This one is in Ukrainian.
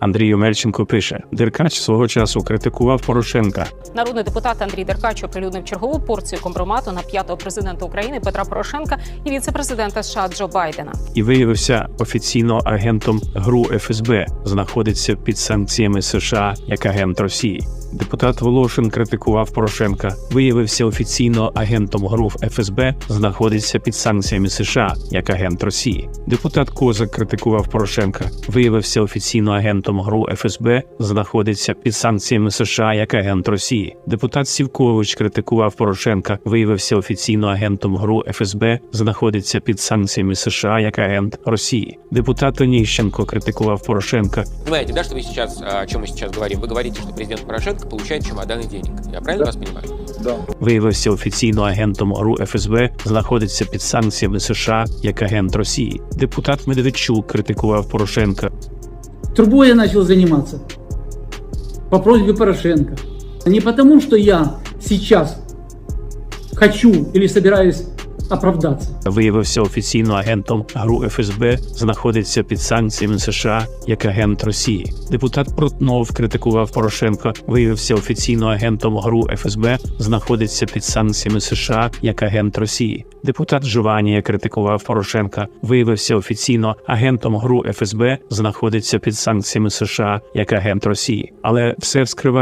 Андрій Омельченко пише: Деркач свого часу критикував Порошенка. Народний депутат Андрій Деркач оприлюднив чергову порцію компромату на п'ятого президента України Петра Порошенка і віце-президента США Джо Байдена. і виявився офіційно агентом ГРУ ФСБ, знаходиться під санкціями США як агент Росії. Депутат Волошин критикував Порошенка, виявився офіційно агентом ГРУ ФСБ, знаходиться під санкціями США як агент Росії. Депутат Козак критикував Порошенка, виявився офіційно агентом ГРУ ФСБ, знаходиться під санкціями США як агент Росії. Депутат Сівкович критикував Порошенка, виявився офіційно агентом ГРУ ФСБ, знаходиться під санкціями США як агент Росії. Депутат Оніщенко критикував Порошенка, Понимаете, да, что вы сейчас, а, о чем мы сейчас говорим? Вы говорите, что президент Порошенко получает чемоданы денег. Я правильно вас понимаю? Да. виявився офіційно агентом ГРУ ФСБ, знаходиться під санкціями США як агент Росії. Депутат Медведчук критикував Порошенка, Трубой я начал заниматься по просьбе Порошенко. Не потому, что я сейчас хочу или собираюсь оправдаться. виявився офіційно агентом ГРУ ФСБ, знаходиться під санкціями США як агент Росії. Депутат Протнов критикував Порошенка, виявився офіційно агентом ГРУ ФСБ, знаходиться під санкціями США як агент Росії. Депутат Жуванія критикував Порошенка, виявився офіційно агентом ГРУ ФСБ, знаходиться під санкціями США як агент Росії. Але все вскриває.